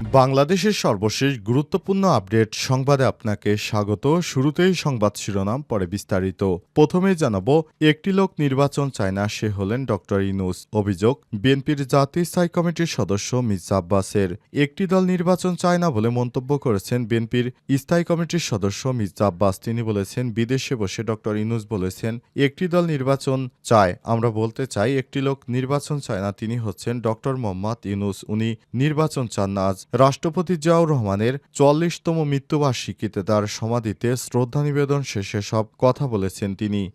বাংলাদেশের সর্বশেষ গুরুত্বপূর্ণ আপডেট সংবাদে আপনাকে স্বাগত। শুরুতেই সংবাদ শিরোনাম, পরে বিস্তারিত। প্রথমেই জানাব, একটি লোক নির্বাচন চায় না, সে হলেন ডক্টর ইনুস। অভিযোগ, বিএনপির জাতীয় স্থায়ী কমিটির সদস্য মির্জা আব্বাসের। একটি দল নির্বাচন চায় না বলে মন্তব্য করেছেন বিএনপির স্থায়ী কমিটির সদস্য মির্জা আব্বাস। তিনি বলেছেন, বিদেশে বসে ডক্টর ইনুস বলেছেন, একটি দল নির্বাচন চায়। আমরা বলতে চাই, একটি লোক নির্বাচন চায় না, তিনি হচ্ছেন ডক্টর মোহাম্মদ ইনুস। উনি নির্বাচন চান না, আজ রাষ্ট্রপতি জিয়াউর রহমানের চল্লিশতম মৃত্যুবার্ষিকীতে তার সমাধিতে শ্রদ্ধা নিবেদন শেষে সব কথা বলেছেন তিনি।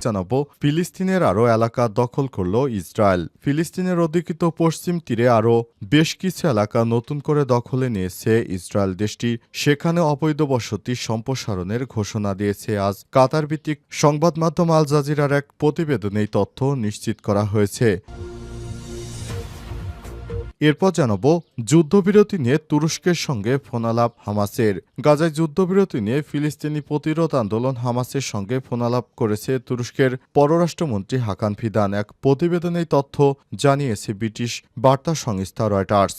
জানাব, ফিলিস্তিনের আরও এলাকা দখল করল ইসরায়েল। ফিলিস্তিনের অধিকৃত পশ্চিম তীরে আরও বেশ কিছু এলাকা নতুন করে দখলে নিয়েছে ইসরায়েল দেশটি। সেখানে অবৈধ বসতি সম্প্রসারণের ঘোষণা দিয়েছে। আজ কাতার ভিত্তিক সংবাদ মাধ্যম আল জাজিরার এক প্রতিবেদনে তথ্য নিশ্চিত করা হয়েছে। এরপর জানাব যুদ্ধবিরতি নিয়ে তুরস্কের সঙ্গে ফোনালাপ হামাসের। গাজায় যুদ্ধবিরতি নিয়ে ফিলিস্তিনি প্রতিরোধ আন্দোলন হামাসের সঙ্গে ফোনালাপ করেছে তুরস্কের পররাষ্ট্রমন্ত্রী হাকান ফিদান। এক প্রতিবেদনে তথ্য জানিয়েছে ব্রিটিশ বার্তা সংস্থা রয়টার্স।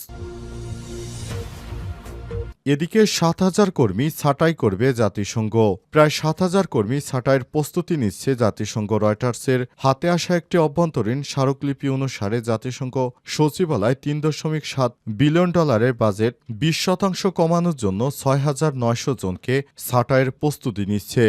এদিকে সাত হাজার কর্মী ছাঁটাই করবে জাতিসংঘ। প্রায় সাত হাজার কর্মী ছাঁটাইয়ের প্রস্তুতি নিচ্ছে জাতিসংঘ রয়টার্সের। হাতে আসা একটি অভ্যন্তরীণ স্মারকলিপি অনুসারে জাতিসংঘ সচিবালয় তিন দশমিক সাত বিলিয়ন ডলারের বাজেট বিশ শতাংশ কমানোর জন্য ছয় হাজার নয়শো জনকে ছাঁটাইয়ের প্রস্তুতি নিচ্ছে।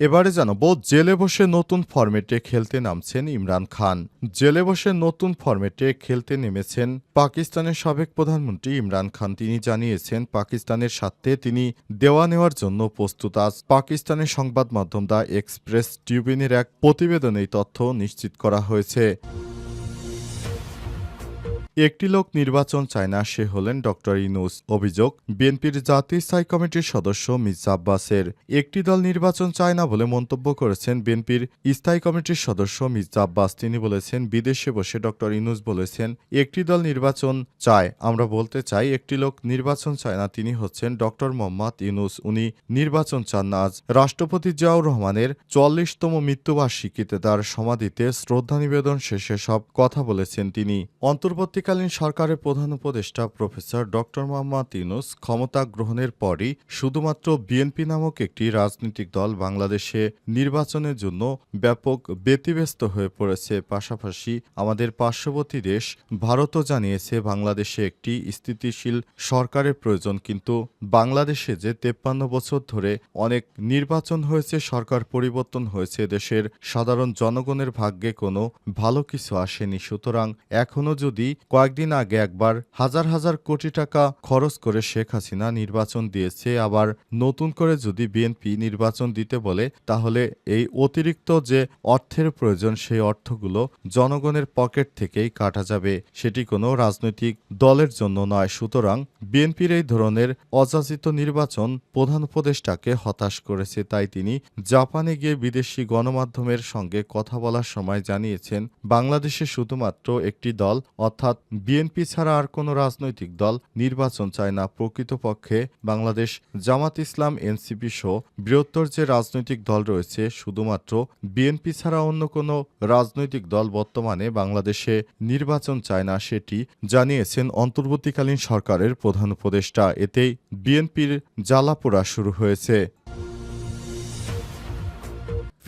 এবারে জানাব জেলে বসে নতুন ফরম্যাটে খেলতে নামছেন ইমরান খান। জেলে বসে নতুন ফরম্যাটে খেলতে নেমেছেন পাকিস্তানের সাবেক প্রধানমন্ত্রী ইমরান খান। তিনি জানিয়েছেন, পাকিস্তানের স্বার্থে তিনি দেওয়া নেওয়ার জন্য প্রস্তুত। আজ পাকিস্তানের সংবাদ মাধ্যম দ্য এক্সপ্রেস ট্রিবিউনের এক প্রতিবেদনে তথ্য নিশ্চিত করা হয়েছে। একটি লোক নির্বাচন চায় না, সে হলেন ডক্টর ইনুস অভিযোগ, বিএনপির জাতীয় স্থায়ী কমিটির সদস্য মির্জা আব্বাসের। একটি দল নির্বাচন চায় না বলে মন্তব্য করেছেন বিএনপির স্থায়ী কমিটির সদস্য মির্জা আব্বাস। তিনি বলেছেন, বিদেশে বসে ডক্টর ইনুস বলেছেন, একটি দল নির্বাচন চায়। আমরা বলতে চাই, একটি লোক নির্বাচন চায় না, তিনি হচ্ছেন ডক্টর মোহাম্মদ ইউনুস। উনি নির্বাচন চান না। আজ রাষ্ট্রপতি জিয়াউর রহমানের চল্লিশতম মৃত্যুবার্ষিকীতে তার সমাধিতে শ্রদ্ধা নিবেদন শেষে সব কথা বলেছেন তিনি। অন্তর্বর্তীকালীন সরকারের প্রধান উপদেষ্টা প্রফেসর ডক্টর মোহাম্মদ ইউনুস ক্ষমতা গ্রহণের পরই শুধুমাত্র বিএনপি নামক একটি রাজনৈতিক দল বাংলাদেশে নির্বাচনের জন্য ব্যাপক ব্যতিব্যস্ত হয়ে পড়েছে। পাশাপাশি আমাদের পার্শ্ববর্তী দেশ ভারতও জানিয়েছে, বাংলাদেশে একটি স্থিতিশীল সরকারের প্রয়োজন, কিন্তু বাংলাদেশে যে তেপ্পান্ন বছর ধরে অনেক নির্বাচন হয়েছে, সরকার পরিবর্তন হয়েছে, দেশের সাধারণ জনগণের ভাগ্যে কোনো ভালো কিছু আসেনি। সুতরাং এখনও যদি কয়েকদিন আগে একবার হাজার হাজার কোটি টাকা খরচ করে শেখ হাসিনা নির্বাচন দিয়েছে, আবার নতুন করে যদি বিএনপি নির্বাচন দিতে বলে, তাহলে এই অতিরিক্ত যে অর্থের প্রয়োজন, সেই অর্থগুলো জনগণের পকেট থেকেই কাটা যাবে। সেটি কোনো রাজনৈতিক দলের জন্য নয়, সুতরাং বিএনপির এই ধরনের অযাচিত নির্বাচন প্রধান উপদেষ্টাকে হতাশ করেছে। তাই তিনি জাপানে গিয়ে বিদেশি গণমাধ্যমের সঙ্গে কথা বলার সময় জানিয়েছেন, বাংলাদেশে শুধুমাত্র একটি দল, অর্থাৎ বিএনপি ছাড়া আর কোনো রাজনৈতিক দল নির্বাচন চায় না। প্রকৃতপক্ষে বাংলাদেশ জামাত ইসলাম, এনসিপি সহ বৃহত্তর যে রাজনৈতিক দল রয়েছে, শুধুমাত্র বিএনপি ছাড়া অন্য কোনো রাজনৈতিক দল বর্তমানে বাংলাদেশে নির্বাচন চায় না সেটি জানিয়েছেন অন্তর্বর্তীকালীন সরকারের প্রধান উপদেষ্টা। এতেই বিএনপির জ্বালাপোড়া শুরু হয়েছে।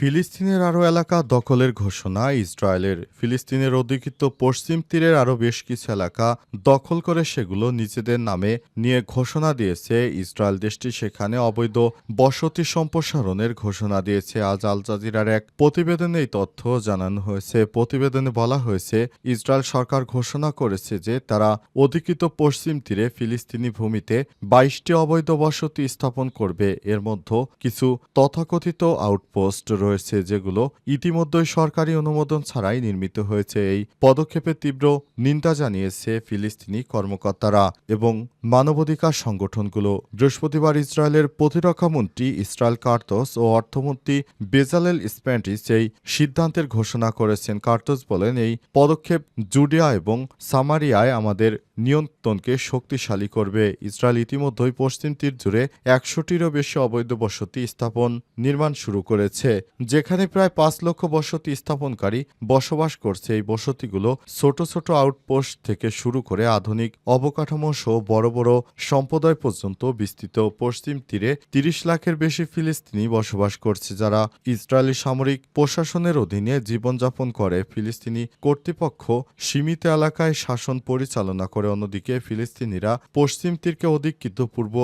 ফিলিস্তিনের আরও এলাকা দখলের ঘোষণা, ইসরায়েলের ফিলিস্তিনের অধিকৃত পশ্চিম তীরের আরও বেশ কিছু এলাকা দখল করে সেগুলো নিজেদের নামে নিয়ে ঘোষণা দিয়েছে। ইসরায়েল দেশটি সেখানে অবৈধ বসতি সম্প্রসারণের ঘোষণা দিয়েছে। আজ আল জাজিরার এক প্রতিবেদনে এই তথ্য জানানো হয়েছে। প্রতিবেদনে বলা হয়েছে, ইসরায়েল সরকার ঘোষণা করেছে যে তারা অধিকৃত পশ্চিম তীরে ফিলিস্তিনি ভূমিতে বাইশটি অবৈধ বসতি স্থাপন করবে। এর মধ্যে কিছু তথাকথিত আউটপোস্ট রয়েছে রয়েছে যেগুলো ইতিমধ্যেই সরকারি অনুমোদন ছাড়াই নির্মিত হয়েছে। এই পদক্ষেপের তীব্র নিন্দা জানিয়েছে ফিলিস্তিনি কর্মকর্তারা এবং মানবাধিকার সংগঠনগুলো। বৃহস্পতিবার ইসরায়েলের প্রতিরক্ষামন্ত্রী ইসরায়েল কার্তস ও অর্থমন্ত্রী বেজালেল স্প্যান্টিস এই সিদ্ধান্তের ঘোষণা করেছেন। কার্তস বলেন, এই পদক্ষেপ জুডিয়া এবং সামারিয়ায় আমাদের নিয়ন্ত্রণকে শক্তিশালী করবে। ইসরায়েল ইতিমধ্যেই পশ্চিম তীর জুড়ে একশোটিরও বেশি অবৈধ বসতি স্থাপন নির্মাণ শুরু করেছে। যেখানে প্রায় পাঁচ লক্ষ বসতি স্থাপনকারী বসবাস করছে, এই বসতিগুলো ছোট ছোট আউটপোস্ট থেকে শুরু করে আধুনিক অবকাঠামো সহ বড় বড় সম্প্রদায় পর্যন্ত বিস্তৃত। পশ্চিম তীরে তিরিশ লাখের বেশি ফিলিস্তিনি বসবাস করছে, যারা ইসরায়েলি সামরিক প্রশাসনের অধীনে জীবনযাপন করে। ফিলিস্তিনি কর্তৃপক্ষ সীমিত এলাকায় শাসন পরিচালনা করে। অন্যদিকে ফিলিস্তিনিরা পশ্চিম তীরকে অধিকৃত পূর্ব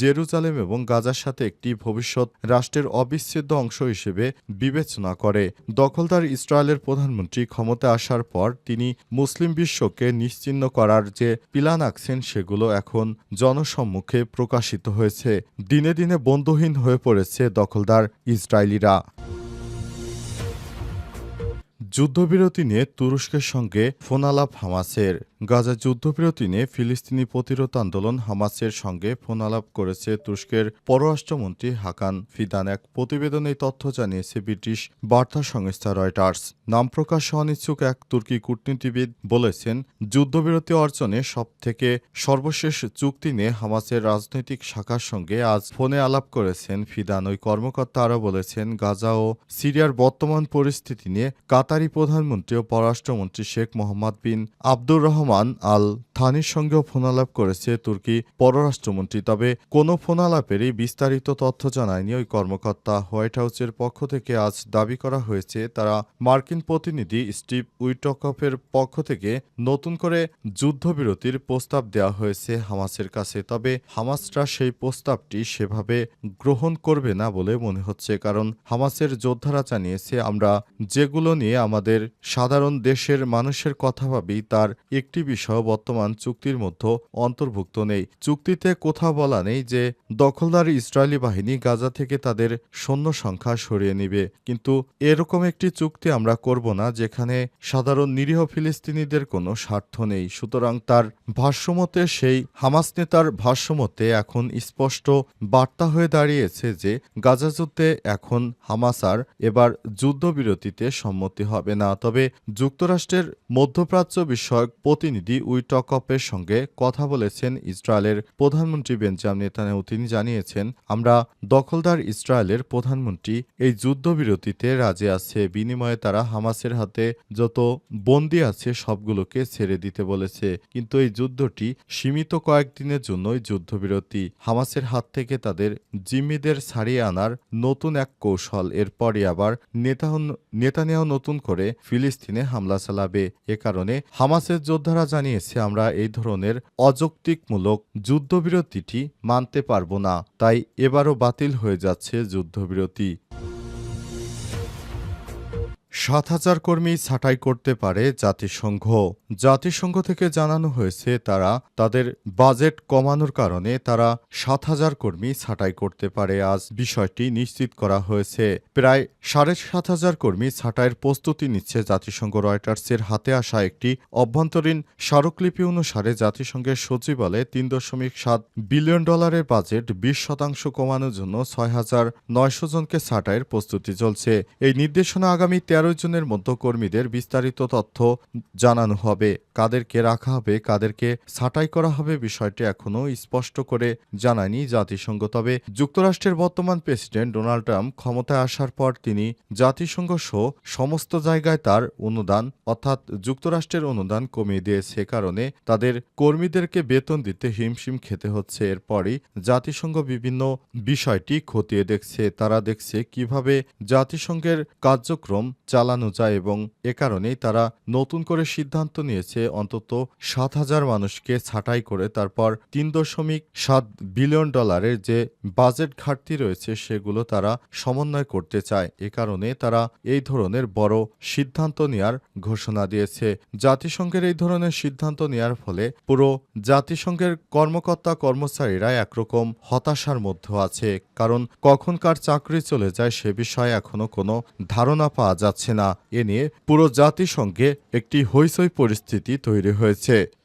জেরুজালেম এবং গাজার সাথে একটি ভবিষ্যৎ রাষ্ট্রের অবিচ্ছেদ্য অংশ হিসেবে বিবেচনা করে। দখলদার ইসরায়েলের প্রধানমন্ত্রী ক্ষমতায় আসার পর তিনি মুসলিম বিশ্বকে নিশ্চিহ্ন করার যে প্ল্যান আঁকছেন, সেগুলো এখন জনসম্মুখে প্রকাশিত হয়েছে। দিনে দিনে বন্ধুহীন হয়ে পড়েছে দখলদার ইসরায়েলিরা। যুদ্ধবিরতি নিয়ে তুরস্কের সঙ্গে ফোনালাপ হামাসের। গাজা যুদ্ধবিরতি নিয়ে ফিলিস্তিনি প্রতিরোধ আন্দোলন হামাসের সঙ্গে ফোনালাপ করেছে তুরস্কের পররাষ্ট্রমন্ত্রী হাকান ফিদান। এক প্রতিবেদনে তথ্য জানিয়েছে ব্রিটিশ বার্তা সংস্থা রয়টার্স। নাম প্রকাশ অনিচ্ছুক এক তুর্কি কূটনীতিবিদ বলেছেন, যুদ্ধবিরতি অর্জনে সবথেকে সর্বশেষ চুক্তি নিয়ে হামাসের রাজনৈতিক শাখার সঙ্গে আজ ফোনে আলাপ করেছেন ফিদান। ওই কর্মকর্তা আরও বলেছেন, গাজা ও সিরিয়ার বর্তমান পরিস্থিতি নিয়ে কাতারি প্রধানমন্ত্রী ও পররাষ্ট্রমন্ত্রী শেখ মোহাম্মদ বিন আব্দুর রহমান আল থানির সঙ্গেও ফোনালাপ করেছে তুর্কি পররাষ্ট্রমন্ত্রী, তবে কোনো ফোনালাপেরই বিস্তারিত তথ্য জানায়নি ওই কর্মকর্তা। হোয়াইট হাউসের পক্ষ থেকে আজ দাবি করা হয়েছে, তারা মার্কিন প্রতিনিধি স্টিভ উইটকফের পক্ষ থেকে নতুন করে যুদ্ধবিরতির প্রস্তাব দেওয়া হয়েছে হামাসের কাছে, তবে হামাসরা সেই প্রস্তাবটি সেভাবে গ্রহণ করবে না বলে মনে হচ্ছে, কারণ হামাসের যোদ্ধারা জানিয়েছে, আমরা যেগুলো নিয়ে আমাদের সাধারণ দেশের মানুষের কথা ভাবি, তার একটি বিষয় বর্তমান চুক্তির মধ্যে অন্তর্ভুক্ত নেই। চুক্তিতে কোথাও বলা নেই যে দখলদার ইসরায়েলি বাহিনী গাজা থেকে তাদের সৈন্য সংখ্যা সরিয়ে নেবে। কিন্তু এরকম একটি চুক্তি আমরা করব না, যেখানে সাধারণ নিরীহ ফিলিস্তিনিদের কোনো স্বার্থ নেই। সুতরাং তার ভাষ্যমতে সেই হামাস নেতার ভাষ্যমতে এখন স্পষ্ট বার্তা হয়ে দাঁড়িয়েছে যে গাজা যুদ্ধে এখন হামাস আর এবার যুদ্ধবিরতিতে সম্মতি হবে না। তবে যুক্তরাষ্ট্রের মধ্যপ্রাচ্য বিষয়ক প্রতিনিধি উইটকপের সঙ্গে কথা বলেছেন ইসরায়েলের প্রধানমন্ত্রী বেঞ্জাম নেতানিয়াহু। তিনি জানিয়েছেন, আমরা দখলদার ইসরায়েলের প্রধানমন্ত্রী। এই যুদ্ধবিরতিতে রাজি আছে। বিনিময়ে তারা হামাসের হাতে যত বন্দি আছে সবগুলোকে ছেড়ে দিতে বলেছে। কিন্তু এই যুদ্ধটি সীমিত কয়েকদিনের জন্যই যুদ্ধবিরতি। হামাসের হাত থেকে তাদের জিম্মিদের ছাড়িয়ে আনার নতুন এক কৌশল। এরপরই আবার নেতাহন- নেতানিয়াহু নতুন করে ফিলিস্তিনে হামলা চালাবে। এ কারণে হামাসের যোদ্ধারা জানিয়েছে, আমরা এই ধরনের অযৌক্তিকমূলক যুদ্ধবিরতিটি মানতে পারব না, তাই এবারও বাতিল হয়ে যাচ্ছে যুদ্ধবিরতি। সাত হাজার কর্মী ছাঁটাই করতে পারে জাতিসংঘ। জাতিসংঘ থেকে জানানো হয়েছে, তারা তাদের বাজেট কমানোর কারণে তারা সাত হাজার কর্মী ছাঁটাই করতে পারে আজ বিষয়টি নিশ্চিত করা হয়েছে। প্রায় সাড়ে সাত হাজার কর্মী ছাঁটাইয়ের প্রস্তুতি নিচ্ছে জাতিসংঘ রয়টার্সের হাতে আসা একটি অভ্যন্তরীণ স্মারকলিপি অনুসারে জাতিসংঘের সচিবালয়ে তিন দশমিক সাত বিলিয়ন ডলারের বাজেট বিশ শতাংশ কমানোর জন্য ছয় হাজার নয়শো জনকে ছাঁটাইয়ের প্রস্তুতি চলছে। এই নির্দেশনা আগামী তেরো জনের মধ্যে কর্মীদের বিস্তারিত তথ্য জানানো হবে। কাদেরকে রাখা হবে, কাদেরকে ছাঁটাই করা হবে বিষয়টি এখনও স্পষ্ট করে জানায়নি জাতিসংঘ। তবে যুক্তরাষ্ট্রের বর্তমান প্রেসিডেন্ট ডোনাল্ড ট্রাম্প ক্ষমতায় আসার পর তিনি জাতিসংঘ সহ সমস্ত জায়গায় তার অনুদান, অর্থাৎ যুক্তরাষ্ট্রের অনুদান কমিয়ে দিয়েছে। কারণে তাদের কর্মীদেরকে বেতন দিতে হিমশিম খেতে হচ্ছে। এরপরই জাতিসংঘ বিভিন্ন বিষয়টি খতিয়ে দেখছে। তারা দেখছে কীভাবে জাতিসংঘের কার্যক্রম চালানো যায় এবং এ কারণেই তারা নতুন করে সিদ্ধান্ত নিয়েছে অন্তত সাত হাজার মানুষকে ছাঁটাই করে তারপর তিন দশমিক সাত বিলিয়ন ডলারের যে বাজেট ঘাটতি রয়েছে সেগুলো তারা সমন্বয় করতে চায়। এ কারণে তারা এই ধরনের বড় সিদ্ধান্ত নেয়ার ঘোষণা দিয়েছে। জাতিসংঘের এই ধরনের সিদ্ধান্ত নেয়ার ফলে পুরো জাতিসংঘের কর্মকর্তা কর্মচারীরা একরকম হতাশার মধ্যে আছে। কারণ কখন কার চাকরি চলে যায় সে বিষয়ে এখনও কোনো ধারণা পাওয়া যাচ্ছে না। এ নিয়ে পুরো জাতিসংঘে একটি হইচই পরিস্থিতি তৈরি হয়েছে।